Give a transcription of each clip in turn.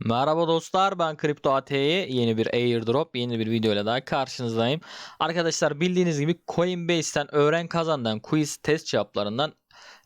Merhaba dostlar ben Kripto AT'ye yeni bir airdrop yeni bir video ile daha karşınızdayım. Arkadaşlar bildiğiniz gibi Coinbase'ten öğren kazandan quiz test cevaplarından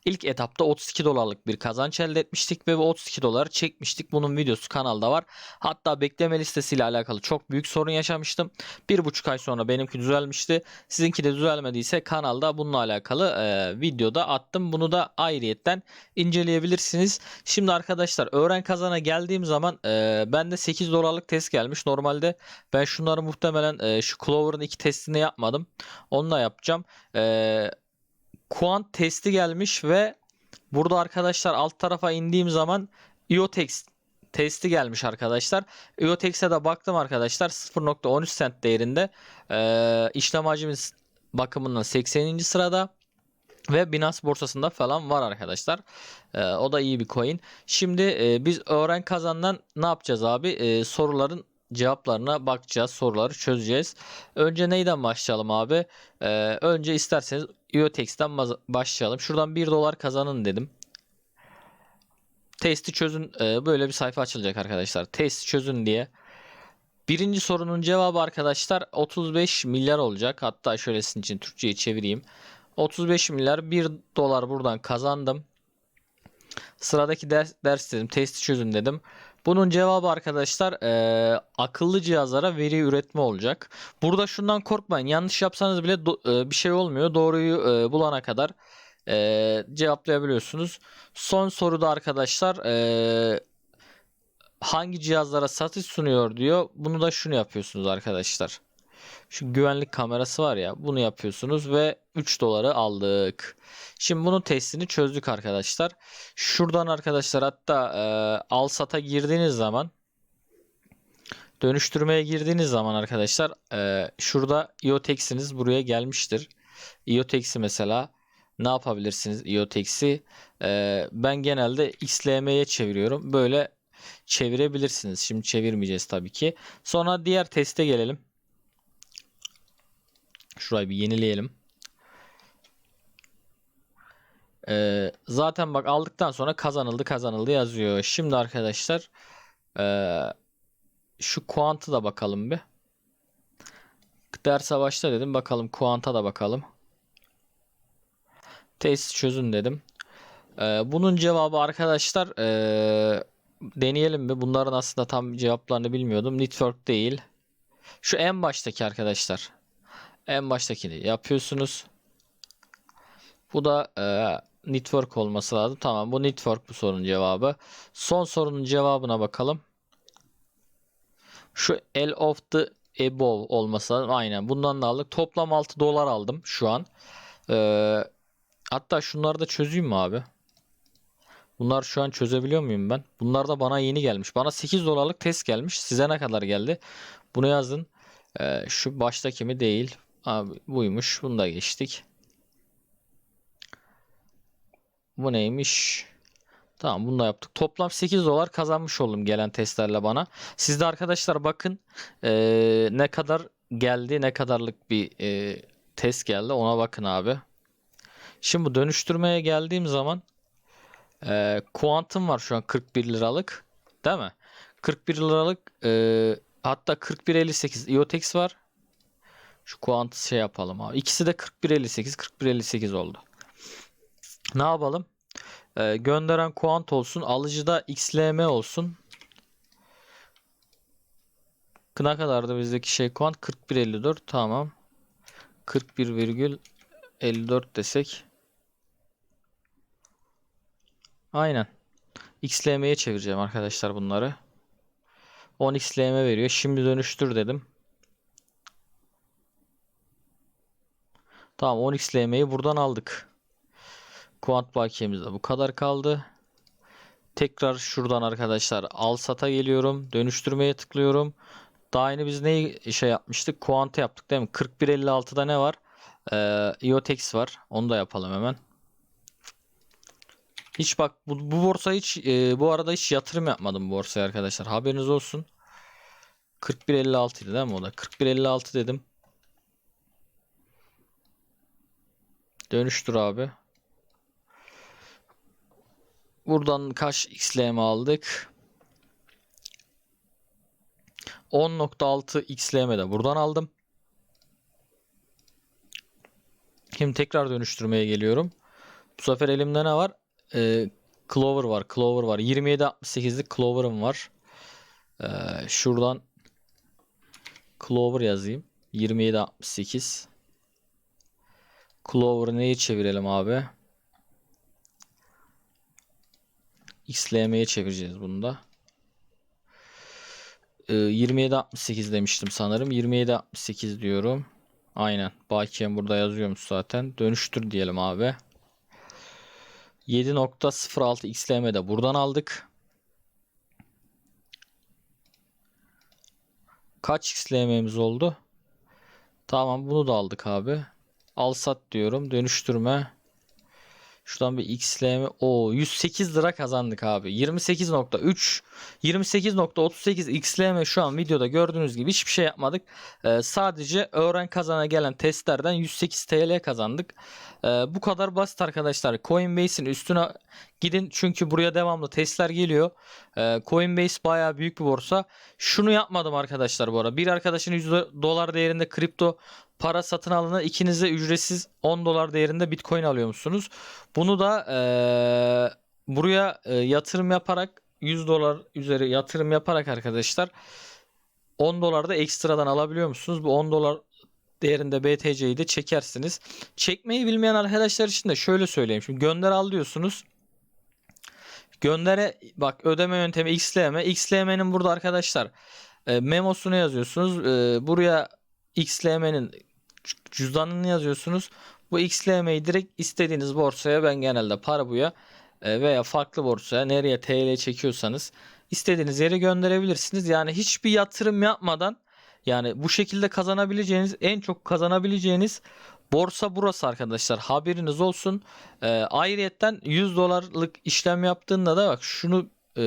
ilk etapta 32 dolarlık bir kazanç elde etmiştik ve bu 32 doları çekmiştik. Bunun videosu kanalda var. Hatta bekleme listesiyle alakalı çok büyük sorun yaşamıştım. Bir buçuk ay sonra benimki düzelmişti. Sizinki de düzelmediyse kanalda bununla alakalı e, videoda attım. Bunu da ayrıyetten inceleyebilirsiniz. Şimdi arkadaşlar öğren kazana geldiğim zaman e, bende 8 dolarlık test gelmiş. Normalde ben şunları muhtemelen e, şu Clover'ın iki testini yapmadım. Onu da yapacağım. E, Quant testi gelmiş ve burada arkadaşlar alt tarafa indiğim zaman IOTEX testi gelmiş arkadaşlar. IOTEX'e de baktım arkadaşlar 0.13 cent değerinde e, işlem hacmi bakımından 80. sırada. Ve Binance borsasında falan var arkadaşlar. Ee, o da iyi bir coin. Şimdi e, biz öğren kazandan ne yapacağız abi? Ee, soruların cevaplarına bakacağız. Soruları çözeceğiz. Önce neyden başlayalım abi? Ee, önce isterseniz IOTEX'ten başlayalım. Şuradan 1 dolar kazanın dedim. Testi çözün. Ee, böyle bir sayfa açılacak arkadaşlar. Testi çözün diye. Birinci sorunun cevabı arkadaşlar 35 milyar olacak. Hatta şöyle sizin için Türkçe'ye çevireyim. 35 milyar 1 dolar buradan kazandım. Sıradaki ders, ders dedim. Testi çözün dedim. Bunun cevabı arkadaşlar eee, akıllı cihazlara veri üretme olacak. Burada şundan korkmayın. Yanlış yapsanız bile do- eee, bir şey olmuyor. Doğruyu eee, bulana kadar eee, cevaplayabiliyorsunuz. Son soruda arkadaşlar eee, hangi cihazlara satış sunuyor diyor. Bunu da şunu yapıyorsunuz arkadaşlar. Şu güvenlik kamerası var ya bunu yapıyorsunuz ve 3 doları aldık. Şimdi bunun testini çözdük arkadaşlar. Şuradan arkadaşlar hatta e, al sata girdiğiniz zaman dönüştürmeye girdiğiniz zaman arkadaşlar e, şurada IOTEX'iniz buraya gelmiştir. IOTEX'i mesela ne yapabilirsiniz IOTEX'i? E, ben genelde XLM'ye çeviriyorum. Böyle çevirebilirsiniz. Şimdi çevirmeyeceğiz tabii ki. Sonra diğer teste gelelim. Şurayı bir yenileyelim. Ee, zaten bak aldıktan sonra kazanıldı kazanıldı yazıyor. Şimdi arkadaşlar ee, şu kuantı da bakalım bir. Derse başla dedim. Bakalım kuanta da bakalım. Test çözün dedim. Ee, bunun cevabı arkadaşlar ee, deneyelim mi? Bunların aslında tam cevaplarını bilmiyordum. Network değil. Şu en baştaki arkadaşlar. En baştakini yapıyorsunuz. Bu da e, network olması lazım. Tamam bu network bu sorunun cevabı. Son sorunun cevabına bakalım. Şu L of the above olması lazım. Aynen bundan da aldık. Toplam 6 dolar aldım şu an. E, hatta şunları da çözeyim mi abi? Bunlar şu an çözebiliyor muyum ben? Bunlar da bana yeni gelmiş. Bana 8 dolarlık test gelmiş. Size ne kadar geldi? Bunu yazın. E, şu baştaki mi değil. Abi buymuş. Bunu da geçtik. Bu neymiş? Tamam bunu da yaptık. Toplam 8 dolar kazanmış oldum gelen testlerle bana. Siz de arkadaşlar bakın eee, ne kadar geldi ne kadarlık bir eee, test geldi ona bakın abi. Şimdi dönüştürmeye geldiğim zaman eee kuantum var şu an 41 liralık değil mi? 41 liralık eee, hatta 41.58 IOTEX var. Şu kuantı şey yapalım abi. İkisi de 41.58 41.58 oldu. Ne yapalım? Ee, gönderen kuant olsun. Alıcıda XLM olsun. Ne kadardı bizdeki şey kuant? 41.54 tamam. 41,54 desek. Aynen. XLM'ye çevireceğim arkadaşlar bunları. 10 XLM veriyor. Şimdi dönüştür dedim. Tamam 10 XLM'yi buradan aldık. Kuant bakiyemizde bu kadar kaldı. Tekrar şuradan arkadaşlar al sata geliyorum. Dönüştürmeye tıklıyorum. Daha yeni biz neyi şey yapmıştık? Kuant'ı yaptık değil mi? 41.56'da ne var? Ee, IOTEX var. Onu da yapalım hemen. Hiç bak bu, bu borsa hiç e, bu arada hiç yatırım yapmadım borsaya arkadaşlar. Haberiniz olsun. 41.56 idi değil mi o da? 41.56 dedim. Dönüştür abi. Buradan kaç XLM aldık? 10.6 XLM de buradan aldım. Şimdi tekrar dönüştürmeye geliyorum. Bu sefer elimde ne var? Ee, Clover var. Clover var. 27.68'lik Clover'ım var. Ee, şuradan Clover yazayım. 27.68. Clover'ı neyi çevirelim abi? XLM'ye çevireceğiz bunu da. Ee, 27.68 demiştim sanırım. 27.68 diyorum. Aynen. Bakiyem burada yazıyormuş zaten. Dönüştür diyelim abi. 7.06 XLM de buradan aldık. Kaç XLM'miz oldu? Tamam bunu da aldık abi. Al sat diyorum. Dönüştürme. Şuradan bir XLM. O 108 lira kazandık abi. 28.3 28.38 XLM şu an videoda gördüğünüz gibi hiçbir şey yapmadık. Ee, sadece öğren kazana gelen testlerden 108 TL kazandık. Ee, bu kadar basit arkadaşlar. Coinbase'in üstüne gidin çünkü buraya devamlı testler geliyor. Ee, Coinbase bayağı büyük bir borsa. Şunu yapmadım arkadaşlar bu arada. Bir arkadaşın 100 dolar değerinde kripto para satın alına ikinize ücretsiz 10 dolar değerinde bitcoin alıyormuşsunuz. Bunu da eee, buraya e, yatırım yaparak 100 dolar üzeri yatırım yaparak arkadaşlar 10 dolar da ekstradan alabiliyor musunuz? Bu 10 dolar değerinde BTC'yi de çekersiniz. Çekmeyi bilmeyen arkadaşlar için de şöyle söyleyeyim. Şimdi gönder al diyorsunuz. Göndere bak ödeme yöntemi XLM. XLM'nin burada arkadaşlar e, memosunu yazıyorsunuz. E, buraya XLM'nin cüzdanını yazıyorsunuz. Bu XLM'yi direkt istediğiniz borsaya ben genelde Parabu'ya e, veya farklı borsaya nereye TL çekiyorsanız istediğiniz yere gönderebilirsiniz. Yani hiçbir yatırım yapmadan yani bu şekilde kazanabileceğiniz en çok kazanabileceğiniz borsa burası arkadaşlar. Haberiniz olsun. E, ayrıyetten 100 dolarlık işlem yaptığında da bak şunu e,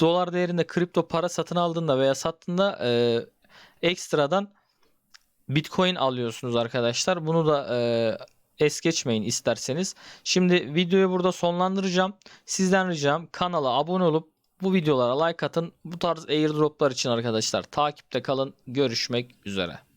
dolar değerinde kripto para satın aldığında veya sattığında e, ekstradan Bitcoin alıyorsunuz arkadaşlar. Bunu da e, es geçmeyin isterseniz. Şimdi videoyu burada sonlandıracağım. Sizden ricam kanala abone olup bu videolara like atın. Bu tarz airdroplar için arkadaşlar takipte kalın. Görüşmek üzere.